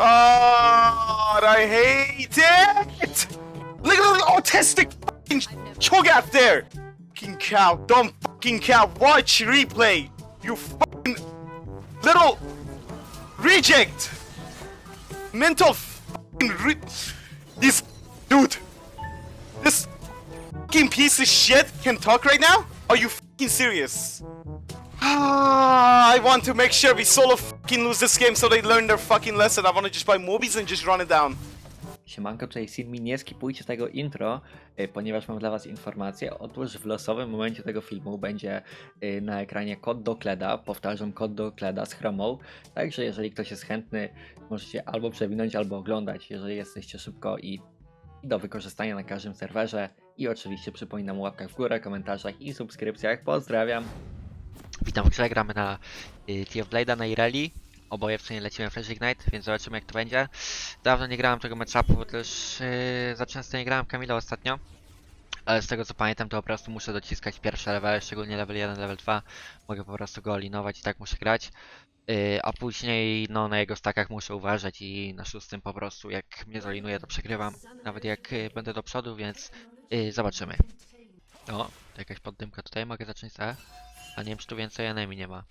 God, I hate it! Look at all the autistic fucking chug out there! Fucking cow, dumb fucking cow, watch replay! You fucking little reject! Mental fucking re- This dude! This fucking piece of shit can talk right now? Are you fucking serious? Ah, I want to make sure we solo fucking lose this game so they learn their fucking lesson. I want to just buy mobies and just run it down. Siemanko, tutaj Sinmi, nie skipujcie tego intro, y, ponieważ mam dla was informację. Otóż w losowym momencie tego filmu będzie y, na ekranie kod do Kleda, powtarzam kod do Kleda z chromą, także jeżeli ktoś jest chętny, możecie albo przewinąć, albo oglądać, jeżeli jesteście szybko i, i do wykorzystania na każdym serwerze. I oczywiście przypominam o łapkach w górę, komentarzach i subskrypcjach. Pozdrawiam! Witam w grze, gramy na y, Tea of Blade'a na Ireli. Oboje w sumie lecimy Flash Ignite, więc zobaczymy jak to będzie. Dawno nie grałem tego matchupu, bo też yy, za często nie grałem Kamila ostatnio. Ale z tego co pamiętam, to po prostu muszę dociskać pierwsze levely, szczególnie level 1, level 2. Mogę po prostu go olinować i tak muszę grać. Yy, a później no, na jego stakach muszę uważać i na szóstym po prostu jak mnie zolinuje to przegrywam. Nawet jak yy, będę do przodu, więc yy, zobaczymy. O, jakaś poddymka tutaj, mogę zacząć za. A nie wiem czy tu więcej enemy nie ma.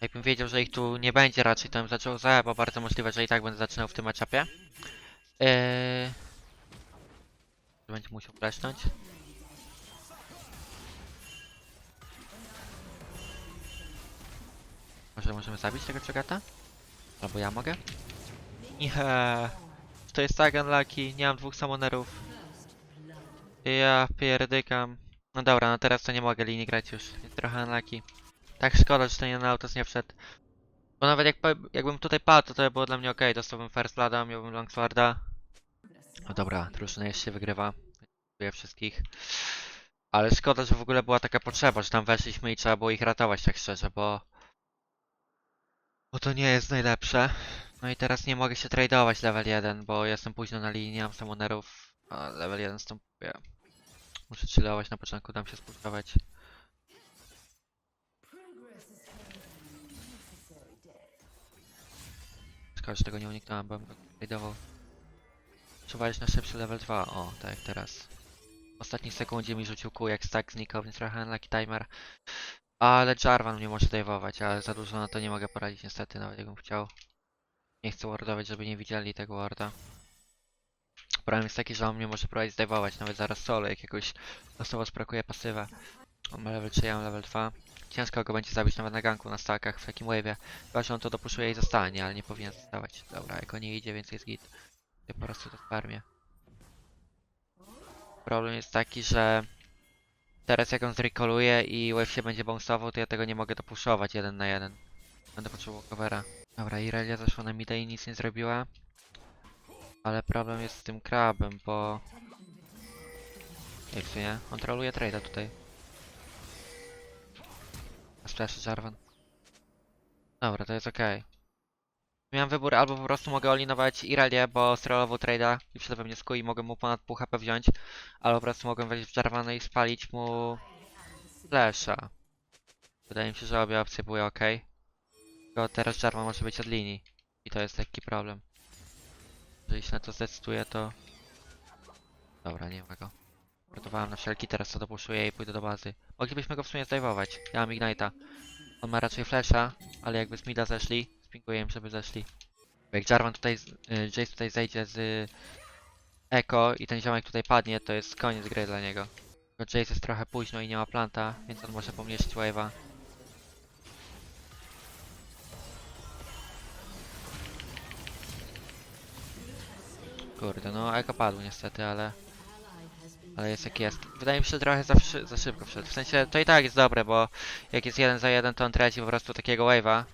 Jakbym wiedział, że ich tu nie będzie raczej, to bym zaczął za, bo bardzo możliwe, że i tak będę zaczynał w tym matchupie. Eee... Będzie musiał flashnąć. Może możemy zabić tego czogata? Albo ja mogę? Nie. To jest tak unlucky, nie mam dwóch summonerów. Ja pierdykam. No dobra, no teraz to nie mogę linii grać już. Jest trochę unlucky. Tak szkoda, że ten autos nie wszedł. Bo nawet jak, jakbym tutaj padł, to to by było dla mnie ok. Dostałbym First Blooda, miałbym Longsworda. No dobra, drużyna jeszcze się wygrywa. Dziękuję wszystkich. Ale szkoda, że w ogóle była taka potrzeba, że tam weszliśmy i trzeba było ich ratować tak szczerze, bo... Bo to nie jest najlepsze. No i teraz nie mogę się tradeować level 1, bo jestem późno na linii, mam summonerów, a level 1 stąpię. Muszę chillować na początku, dam się spuszować. Szkoda, że tego nie uniknąłem, bo bym go tradeował. Czuwałeś na szybszy level 2. O, tak jak teraz. W ostatniej sekundzie mi rzucił kół, jak stack znikał, więc trochę unlucky timer. Ale Jarvan mnie może dajwować, ale za dużo na to nie mogę poradzić niestety, nawet jakbym chciał. Nie chcę wardować, żeby nie widzieli tego warda. Problem jest taki, że on mnie może próbować zdejmować, nawet zaraz solo jakiegoś losowo sprakuje pasywa. On ma level 3, ja mam level 2. Ciężko go będzie zabić nawet na ganku, na stakach, w takim wave'ie. Chyba, że on to dopuszuje i zostanie, ale nie powinien zostawać. Dobra, jak on nie idzie, więc jest git. Ja po prostu to farmię. Problem jest taki, że teraz jak on zrekoluje i wave się będzie bounce'ował, to ja tego nie mogę dopuszować jeden na jeden. Będę potrzebował covera. Dobra, Irelia zeszła na mida i nic nie zrobiła. Ale problem jest z tym krabem, bo... Jak to nie? On troluje trade'a tutaj. A splash Jarvan. Dobra, to jest okej. Miałem wybór, albo po prostu mogę olinować Irelię, bo strollował trade'a i we mnie z i mogę mu ponad pół HP wziąć. Albo po prostu mogę wejść w Jarvana i spalić mu... Flasha. Wydaje mi się, że obie opcje były ok. Tylko teraz Jarvan może być od linii. I to jest lekki problem. Jeżeli się na to zdecyduje, to... Dobra, nie ma go. Gotowałem na wszelki, teraz to dopuszuję i pójdę do bazy. Moglibyśmy go w sumie zdejmować. Ja mam Ignite'a. On ma raczej flasha, ale jakby z mida zeszli, spinguję im, żeby zeszli. Jak Jarvan tutaj, y, Jace tutaj zejdzie z y, Echo i ten ziomek tutaj padnie, to jest koniec gry dla niego. Bo Jace jest trochę późno i nie ma planta, więc on może pomniejszyć wave'a. Kurde, no Echo padł niestety, ale... Ale jest jak jest. Wydaje mi się, że trochę za, za szybko wszedł. W sensie, to i tak jest dobre, bo jak jest jeden za jeden, to on traci po prostu takiego wave'a.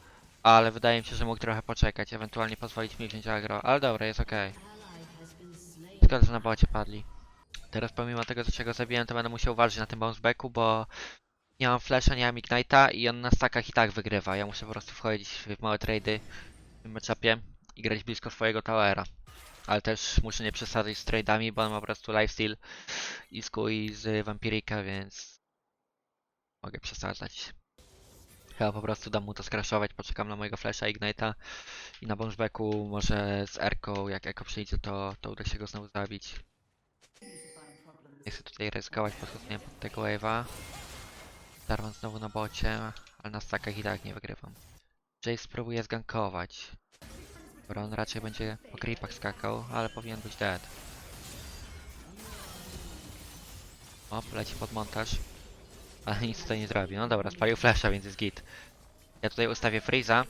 Ale wydaje mi się, że mógł trochę poczekać, ewentualnie pozwolić mi wziąć agro. Ale dobra, jest okej. Szkoda, że na bocie padli. Teraz pomimo tego, że czego zabiłem, to będę musiał uważać na tym bouncebacku, bo nie mam flasha, nie mam ignite'a i on na stackach i tak wygrywa. Ja muszę po prostu wchodzić w małe trady w tym matchupie i grać blisko swojego towera. Ale też muszę nie przesadzać z trade'ami, bo on ma po prostu lifesteal i z i z Vampirika, więc mogę przesadzać. Chyba po prostu dam mu to skraszować, poczekam na mojego flasha Ignite'a i na bążbeku może z Erką, jak Eko przyjdzie, to, to uda się go znowu zabić. Nie chcę tutaj ryzykować, podchodzenia pod tego wave'a. Darman znowu na bocie, ale na stakach i tak nie wygrywam. Jace spróbuje zgankować. On raczej będzie po creepach skakał, ale powinien być dead. O, leci pod montaż. Ale nic tutaj nie zrobi. No dobra, spalił flasha, więc jest git. Ja tutaj ustawię Freeza.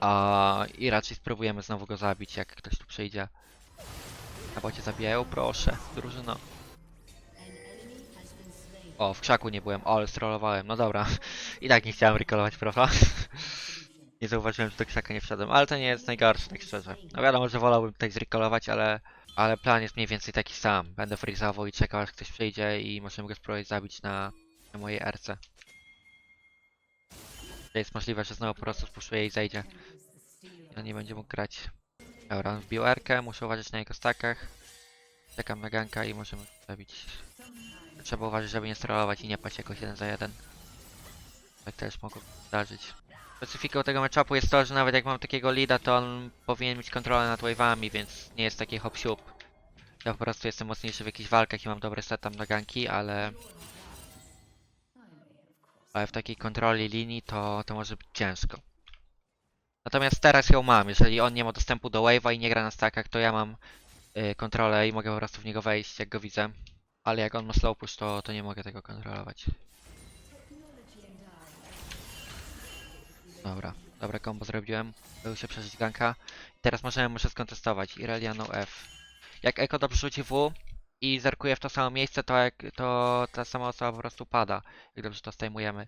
A I raczej spróbujemy znowu go zabić, jak ktoś tu przyjdzie. Na bocie zabijają, proszę, drużyno. O, w krzaku nie byłem, ale strollowałem. No dobra, i tak nie chciałem recallować profa. nie zauważyłem, że do krzaka nie wszedłem, ale to nie jest najgorsze, tak szczerze. No wiadomo, że wolałbym tutaj zrecallować, ale, ale plan jest mniej więcej taki sam. Będę freezował i czekał, aż ktoś przyjdzie i możemy go spróbować zabić na, na mojej RC. Jest możliwe, że znowu po prostu spuszczuje i zejdzie. No nie będzie mógł grać. Dobra, on wbił R-kę, muszę uważać na jego stakach. Czekam na ganka i możemy zabić. Trzeba uważać, żeby nie strollować i nie paść jakoś jeden za jeden. Tak też mogło zdarzyć. Specyfiką tego matchupu jest to, że nawet jak mam takiego leada, to on powinien mieć kontrolę nad wave'ami, więc nie jest taki hop siup. Ja po prostu jestem mocniejszy w jakichś walkach i mam dobry setup na ganki, ale... Ale w takiej kontroli linii to, to może być ciężko. Natomiast teraz ją mam, jeżeli on nie ma dostępu do wave'a i nie gra na stackach, to ja mam y, kontrolę i mogę po prostu w niego wejść, jak go widzę. Ale jak on ma slow push, to, to nie mogę tego kontrolować. Dobra, dobre combo zrobiłem. Był się przeżyć ganka. Teraz możemy muszę skontestować. Irelia no F. Jak Eko dobrze rzuci W i zerkuje w to samo miejsce, to, jak, to ta sama osoba po prostu pada. Jak dobrze to zdejmujemy.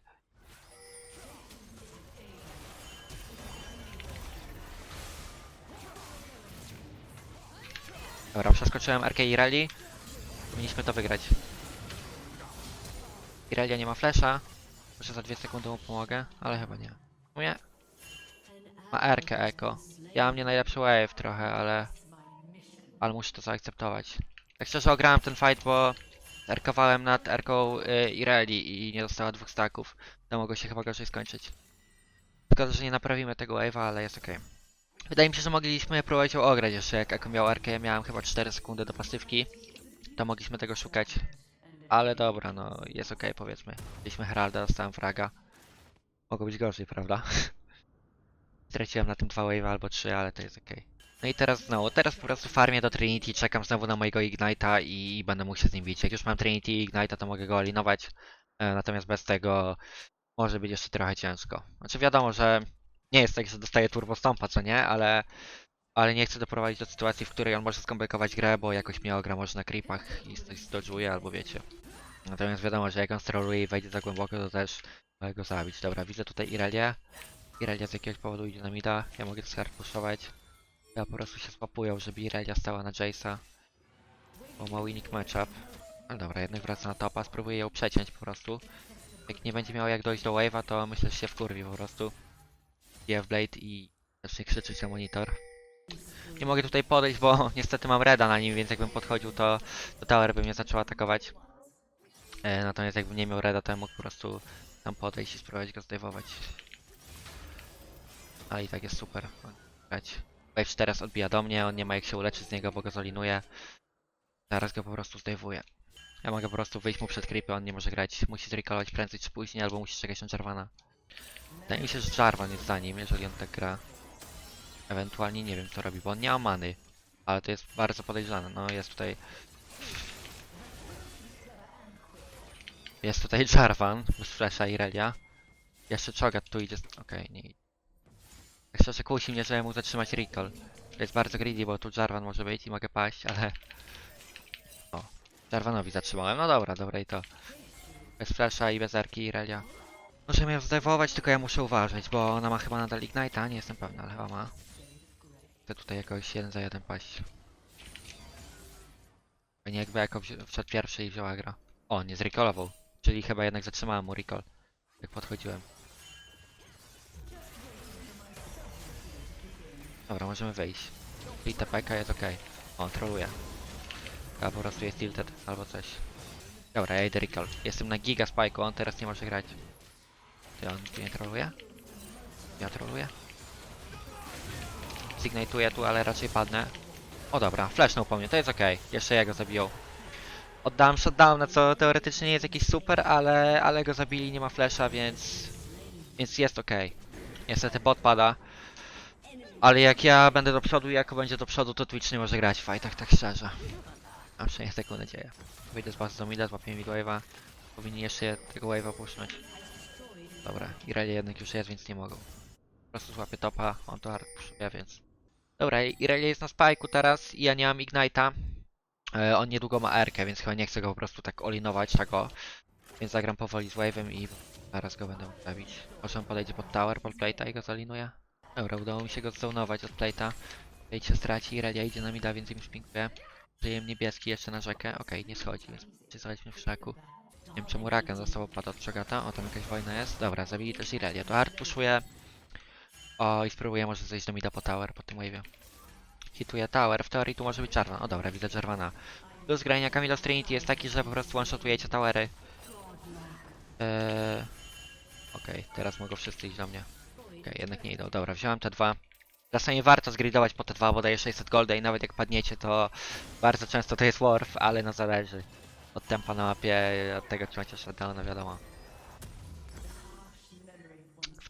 Dobra, przeskoczyłem RK Ireli. Powinniśmy to wygrać. Irelia nie ma flesza. Może za dwie sekundy mu pomogę, ale chyba nie. Sumie ma Erkę Eko. Ja mam nie najlepszy wave trochę, ale... Ale muszę to zaakceptować. Tak szczerze ograłem ten fight, bo erkowałem nad Erką y, Ireli i nie dostała dwóch staków. To mogło się chyba gorzej skończyć. Szkoda, że nie naprawimy tego wave'a, ale jest okej. Wydaje mi się, że mogliśmy próbować ją ograć jeszcze, jak Eko miał Erkę, ja miałem chyba 4 sekundy do pasywki. To mogliśmy tego szukać. Ale dobra, no jest okej powiedzmy. Mieliśmy Heralda, dostałem fraga. Mogło być gorzej, prawda? Straciłem na tym dwa wave albo trzy, ale to jest okej. No i teraz znowu, teraz po prostu farmię do Trinity, czekam znowu na mojego Ignite'a i będę mógł się z nim bić. Jak już mam Trinity i Ignite'a, to mogę go olinować. E, natomiast bez tego może być jeszcze trochę ciężko. Znaczy wiadomo, że nie jest tak, że dostaję turbo stompa, co nie, ale ale nie chcę doprowadzić do sytuacji, w której on może skomplikować grę, bo jakoś mnie ogra może na creepach i coś zdodżuje, albo wiecie. Natomiast wiadomo, że jak on stroluje i wejdzie za głęboko, to też mogę go zabić. Dobra, widzę tutaj Irelię. Irelia z jakiegoś powodu idzie na mida, ja mogę skar puszować. Ja po prostu się spapują, żeby Irelia stała na Jace'a. Bo ma winning matchup. No dobra, jednak wraca na topa, spróbuję ją przeciąć po prostu. Jak nie będzie miał jak dojść do wave'a, to myślę, że się wkurwi po prostu. w Blade i zacznie krzyczeć na monitor. Nie mogę tutaj podejść, bo niestety mam reda na nim, więc jakbym podchodził, to, to tower by mnie zaczął atakować. E, natomiast jakbym nie miał reda, to mógł po prostu tam podejść i spróbować go zdejmować. Ale i tak jest super. Wave teraz odbija do mnie, on nie ma jak się uleczyć z niego, bo go zolinuje. Zaraz go po prostu zdejmuję. Ja mogę po prostu wyjść mu przed creepy, on nie może grać. Musi zrecallować prędzej czy później, albo musi czekać na Jarvana. Wydaje mi się, że Jarvan jest za nim, jeżeli on tak gra. Ewentualnie nie wiem co robi, bo on nie ma many. Ale to jest bardzo podejrzane. No jest tutaj... Jest tutaj Jarvan, bez Flasha i Relia. Jeszcze Chogat tu idzie... Okej, nie idzie. Tak szczerze kusi mnie, żeby mógł zatrzymać recall. To jest bardzo greedy, bo tu Jarvan może być i mogę paść, ale... O, Jarvanowi zatrzymałem. No dobra, dobra i to. Bez Flasha i bez Erki i Relia. Możemy ją zdejmować, tylko ja muszę uważać, bo ona ma chyba nadal Ignite'a, nie jestem pewna, ale chyba ma. Chcę tutaj jakoś jeden za jeden paść. Nie jakby jako wszedł pierwszy i wzięła gra. O, nie zrecallował. Czyli chyba jednak zatrzymałem mu recall. Jak podchodziłem. Dobra, możemy wyjść. I TPK jest ok. O, troluje. A po prostu jest tilted albo coś. Dobra, ja idę recall. Jestem na giga spike'u, on teraz nie może grać. Ty on nie troluje? Ja troluję? Zignituję tu, ale raczej padnę. O dobra, flashnął po mnie, to jest okej. Jeszcze jego zabiją. Oddałem shutdowna, co teoretycznie nie jest jakiś super, ale, ale go zabili, nie ma flasha, więc... Więc jest okej. Niestety bot pada. Ale jak ja będę do przodu i jako będzie do przodu, to Twitch nie może grać w fightach, tak szczerze. Mam przynajmniej taką nadzieję. Wyjdę z bazy do mida, złapię midwave'a. Powinni jeszcze tego wave'a puszczać. Dobra, Irelia jednak już jest, więc nie mogą. Po prostu złapię topa, on to hard puszuje, więc... Dobra, Irelia jest na spajku teraz i ja nie mam Ignite'a. E, on niedługo ma Erkę, więc chyba nie chcę go po prostu tak olinować, tego. Więc zagram powoli z wave'em i zaraz go będę zabić. Może on podejdzie pod tower, pod plate'a i go zalinuje. Dobra, udało mi się go zonować od plate'a. Plate się straci, Irelia idzie na mida, więc im spinkuje. Żyję niebieski jeszcze na rzekę. Okej, nie schodzi, więc schodź w krzaku. Nie wiem czemu Raken został opadł od Przogata. O, tam jakaś wojna jest. Dobra, zabili też Irelię. To Art puszuje. O, i spróbuję może zejść do mida po tower, po tym wave'ie. Hituje tower. W teorii tu może być Jarvan. O dobra, widzę Jarvana. Plus grania Camila z Trinity jest taki, że po prostu one-shotujecie towery. Eee... Okej, teraz mogą wszyscy iść do mnie. Okej, jednak nie idą. Dobra, wziąłem te dwa. Czasami warto zgridować po te dwa, bo daje 600 golda i nawet jak padniecie, to bardzo często to jest worth, ale no zależy. Od tempa na mapie, od tego czy macie shutdowna, wiadomo.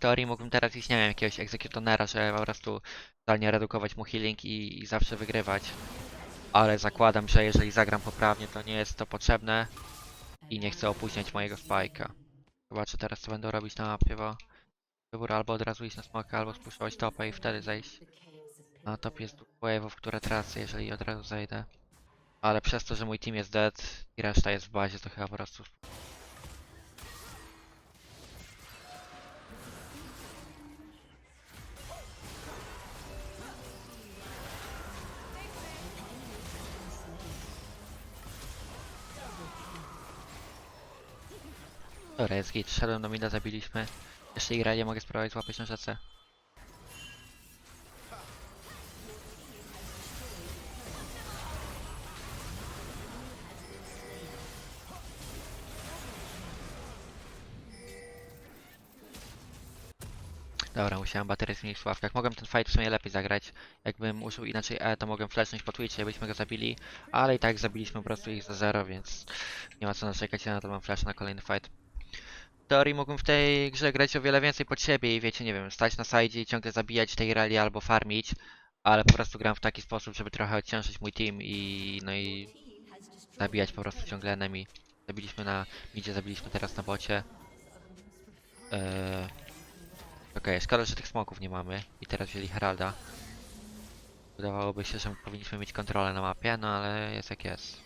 Teorii mógłbym teraz iść, nie wiem, jakiegoś egzekutonera, że po prostu totalnie redukować mu healing i, i zawsze wygrywać. Ale zakładam, że jeżeli zagram poprawnie, to nie jest to potrzebne i nie chcę opóźniać mojego spajka. Zobaczę teraz, co będę robić na mapie, bo wybór albo od razu iść na smoka, albo spuszczać topa i wtedy zejść. Na top jest wave'ów, które tracę, jeżeli od razu zejdę. Ale przez to, że mój team jest dead i reszta jest w bazie, to chyba po prostu... Dobra, jest git. Szedłem do mida, zabiliśmy. Jeszcze Irelię mogę spróbować złapać na rzece. Dobra, musiałem baterię zmienić w sławkach. Mogłem ten fight w sumie lepiej zagrać. Jakbym użył inaczej E, to mogłem flashnąć po Twitchie, byśmy go zabili. Ale i tak zabiliśmy po prostu ich za zero, więc nie ma co narzekać, ja na to mam flash na kolejny fight. Teorii mógłbym w tej grze grać o wiele więcej pod siebie i wiecie, nie wiem, stać na side i ciągle zabijać tej rally albo farmić, ale po prostu gram w taki sposób, żeby trochę odciążyć mój team i no i zabijać po prostu ciągle enemy. Zabiliśmy na midzie, zabiliśmy teraz na bocie. Eee... Okej, szkoda, że tych smoków nie mamy i teraz wzięli Heralda. Wydawałoby się, że powinniśmy mieć kontrolę na mapie, no ale jest jak jest.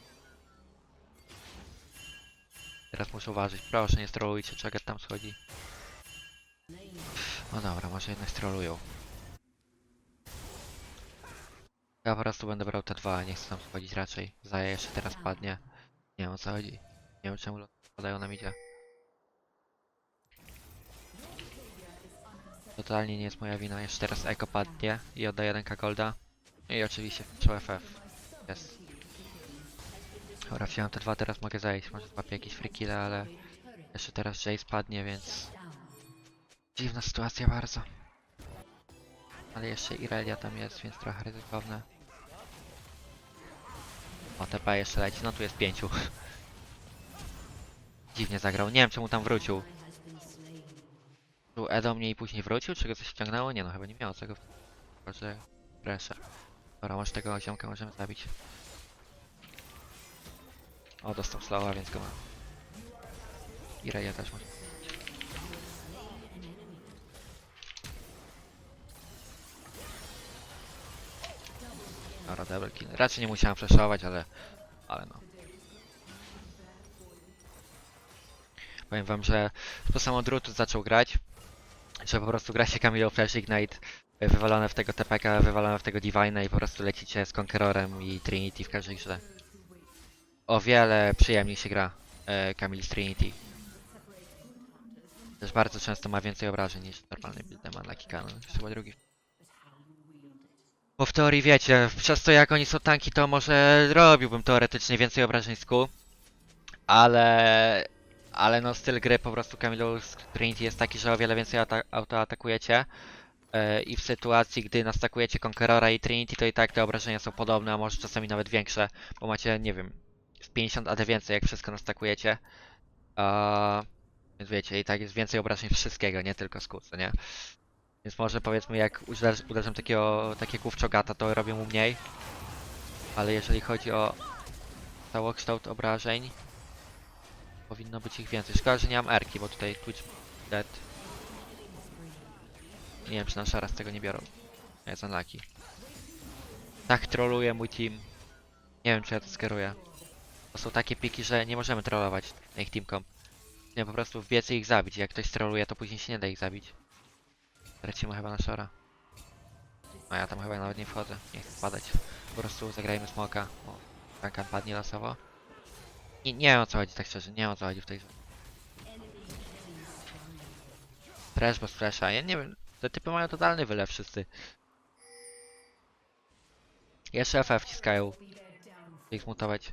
Teraz muszę uważać. Proszę, nie strolujcie, czego tam schodzi. No dobra, może jednak strolują. Ja po prostu będę brał te dwa, nie chcę tam schodzić raczej. Zaja jeszcze teraz padnie. Nie wiem o co chodzi. Nie wiem czemu padają na midzie. Totalnie nie jest moja wina. Jeszcze teraz Eko padnie i odda 1 golda. I oczywiście trzeba FF. Jest. Dobra, wziąłem te dwa, teraz mogę zejść. Może złapię jakieś free kille, ale jeszcze teraz Jace padnie, więc dziwna sytuacja bardzo. Ale jeszcze Irelia tam jest, więc trochę ryzykowne. O, TP jeszcze leci, no tu jest pięciu. Dziwnie zagrał, nie wiem czemu tam wrócił. Tu E do mnie i później wrócił, czy go coś wciągnęło? Nie no, chyba nie miało czego. Chyba, że preszę. Dobra, może tego ziomka możemy zabić. O, dostał slowa, więc go mam. I Reja też może. Dobra, double kill. Raczej nie musiałem flashować, ale... Ale no. Powiem wam, że po samo drutu zaczął grać. Że po prostu gra się Camilo Flash Ignite wywalone w tego TPK, wywalone w tego Divine'a i po prostu lecicie z Conquerorem i Trinity w każdej grze. O wiele przyjemniej się gra e, Camille Trinity. Też bardzo często ma więcej obrażeń niż normalny build ma Lucky Cannon. Chyba drugi. Bo w teorii wiecie, przez to jak oni są tanki, to może robiłbym teoretycznie więcej obrażeń z Q. Ale... ale no styl gry po prostu Kamilu z Trinity jest taki, że o wiele więcej ata- autoatakujecie. E, I w sytuacji, gdy nastakujecie Conquerora i Trinity, to i tak te obrażenia są podobne, a może czasami nawet większe, bo macie, nie wiem, 50 AD więcej, jak wszystko nastakujecie. A, więc wiecie, i tak jest więcej obrażeń wszystkiego, nie tylko z kół, co nie? Więc może powiedzmy, jak uderz, uderzam takiego, takie główczogata, to robię mu mniej. Ale jeżeli chodzi o całokształt obrażeń, powinno być ich więcej. Szkoda, że nie mam erki, bo tutaj Twitch dead. Nie wiem, czy nasza raz tego nie biorą. Jest unlucky. Tak troluje mój team. Nie wiem, czy ja to skieruję. Są takie piki, że nie możemy trollować ich teamkom. Nie, po prostu wbiec i ich zabić. Jak ktoś troluje, to później się nie da ich zabić. Lecimy chyba na szora. A ja tam chyba nawet nie wchodzę. Nie chcę padać. Po prostu zagrajmy smoka. O, Duncan padnie losowo. Nie, nie wiem o co chodzi, tak szczerze. Nie wiem o co chodzi w tej grze. Trash bez flasha. Ja nie wiem. Te typy mają totalny wylew wszyscy. Jeszcze FF wciskają. Ich zmutować.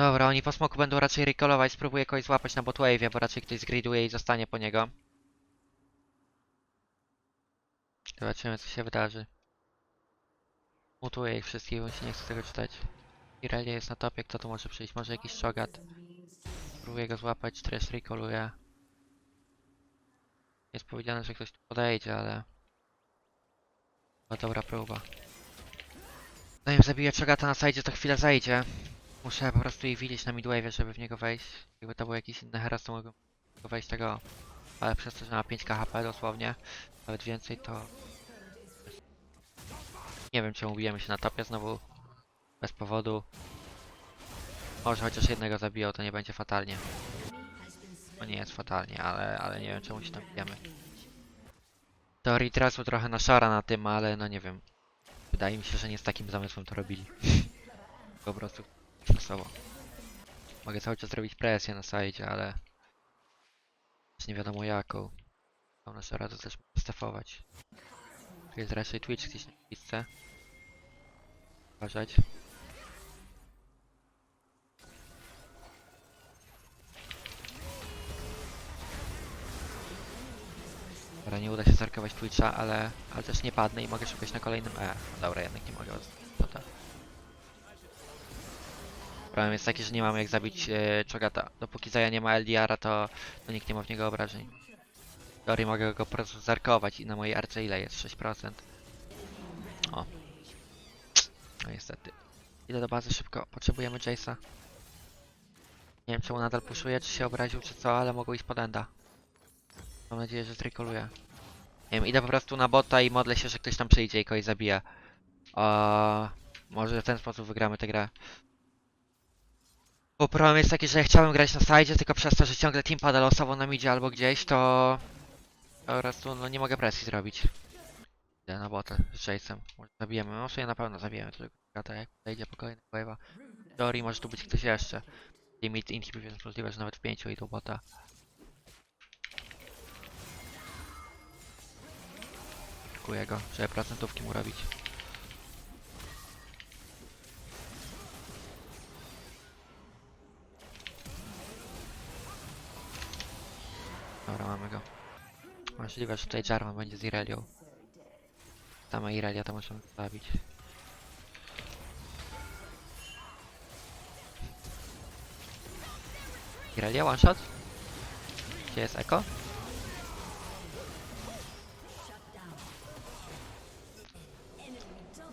Dobra, oni po smoku będą raczej recallować. Spróbuję kogoś złapać na botwave'ie, bo raczej ktoś zgriduje i zostanie po niego. Zobaczymy co się wydarzy. Mutuję ich wszystkich, bo się nie chcę tego czytać. Irelia jest na topie, kto tu może przyjść? Może jakiś czogat. Próbuję go złapać, trash recalluje. Jest powiedziane, że ktoś tu podejdzie, ale... Chyba dobra próba. Zanim zabiję czogata na sajdzie, to chwilę zajdzie. Muszę po prostu ich widzieć na midwave, żeby w niego wejść. Jakby to był jakiś inny heras, to go wejść tego. Ale przez to, że ma 5 HP dosłownie, nawet więcej, to... Nie wiem czemu bijemy się na topie znowu. Bez powodu. Może chociaż jednego zabiją, to nie będzie fatalnie. No nie jest fatalnie, ale, ale nie wiem czemu się tam bijemy. Teorii trasu trochę na szara na tym, ale no nie wiem. Wydaje mi się, że nie z takim zamysłem to robili. po prostu czasowo. Mogę cały czas zrobić presję na sajdzie, ale... Już nie wiadomo jaką. Tam na to też mogę stefować. Tu jest raczej Twitch gdzieś na miejsce. Uważać. Dobra, nie uda się zarkować Twitcha, ale, ale też nie padnę i mogę szukać na kolejnym E. Dobra, jednak nie mogę. Problem jest taki, że nie mamy jak zabić e, Chogata. Dopóki Zaya nie ma LDR-a, to, to nikt nie ma w niego obrażeń. Teorii mogę go po prostu zarkować i na mojej arce ile jest? 6%. O. No niestety. Idę do bazy szybko. Potrzebujemy Jace'a. Nie wiem czemu nadal puszuje, czy się obraził, czy co, ale mogą iść pod enda. Mam nadzieję, że zrekoluje. Nie wiem, idę po prostu na bota i modlę się, że ktoś tam przyjdzie i kogoś zabije. O, może w ten sposób wygramy tę grę. Bo problem jest taki, że chciałem grać na sajdzie, tylko przez to, że ciągle team pada losowo na midzie albo gdzieś, to... Po prostu no, nie mogę presji zrobić. Idę na botę z Jace'em. Może zabijemy, no sobie na pewno zabijemy tego gata, jak podejdzie po kolejny wave'a. W teorii może tu być ktoś jeszcze. Limit inhib, więc możliwe, że nawet w pięciu idą bota. Dziękuję go, żeby procentówki mu robić. Dobra, mamy go. Możliwe, że tutaj Jarvan będzie z Irelią. Sama Irelia to możemy zabić. Irelia, one shot? Gdzie jest Eko?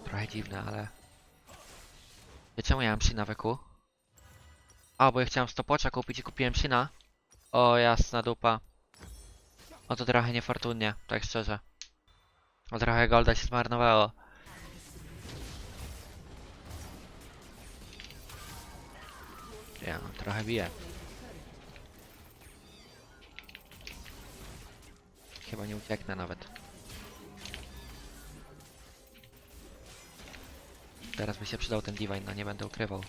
Trochę dziwne, ale... Wie czemu ja mam Shina w EQ? A, bo ja chciałem stopwatcha kupić i kupiłem Shina. O, jasna dupa. O to trochę niefortunnie, tak szczerze. O trochę golda się zmarnowało. Ja, no, trochę bije. Chyba nie ucieknę nawet. Teraz by się przydał ten Divine, no nie będę ukrywał.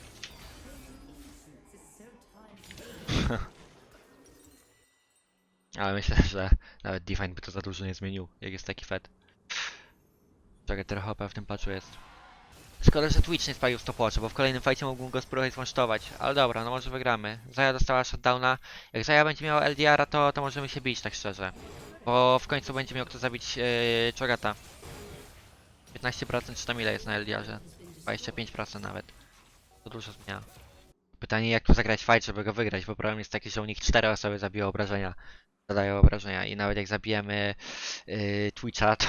Ale myślę, że nawet Divine by to za dużo nie zmienił, jak jest taki fed. Czekaj, trochę w tym patchu jest. Szkoda, że Twitch nie spalił stopwatcha, bo w kolejnym fajcie mógłbym go spróbować zmontować. Ale dobra, no może wygramy. Zaya dostała shutdowna. Jak Zaya będzie miała LDR-a, to, to możemy się bić, tak szczerze. Bo w końcu będzie miał kto zabić yy, Chogata. 15% czy tam ile jest na LDR-ze? 25% nawet. To dużo zmienia. Pytanie jak tu zagrać fight, żeby go wygrać, bo problem jest taki, że u nich 4 osoby zabiją obrażenia. Zadają obrażenia i nawet jak zabijemy yy, Twitcha, to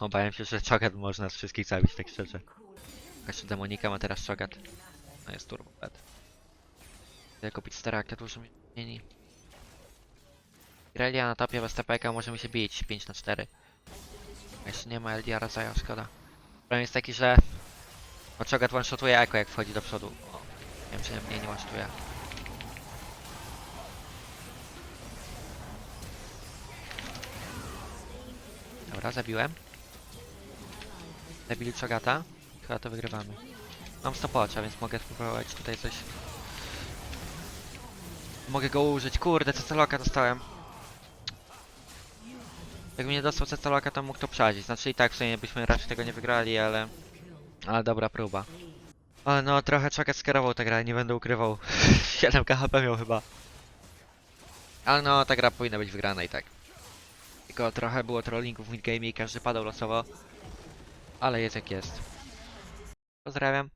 obawiam się, że Chogat może nas wszystkich zabić, tak szczerze. Jeszcze demonika ma teraz Chogat. No jest turbo bad. Jak kupić Staraka, dużo mi zmieni. Irelia na topie bez TPK możemy się bić 5 na 4. A Jeszcze nie ma LDR-a szkoda. Problem jest taki, że Chogat one-shotuje Eko jak wchodzi do przodu. O, nie wiem czy mnie nie one-shotuje. Dobra, zabiłem. Zabili Chogata. Chyba to wygrywamy. Mam stopwatcha, więc mogę spróbować tutaj coś. Mogę go użyć. Kurde, ceceloka dostałem. Jakbym nie dostał ceceloka, to mógł to przechodzić. Znaczy i tak w sumie byśmy raczej tego nie wygrali, ale... Ale dobra próba. Ale no, trochę Chogat skierował tę grę, nie będę ukrywał. 7 KHP miał chyba. Ale no, ta gra powinna być wygrana i tak. Tylko trochę było trollingów w midgame i każdy padał losowo. Ale jest jak jest. Pozdrawiam.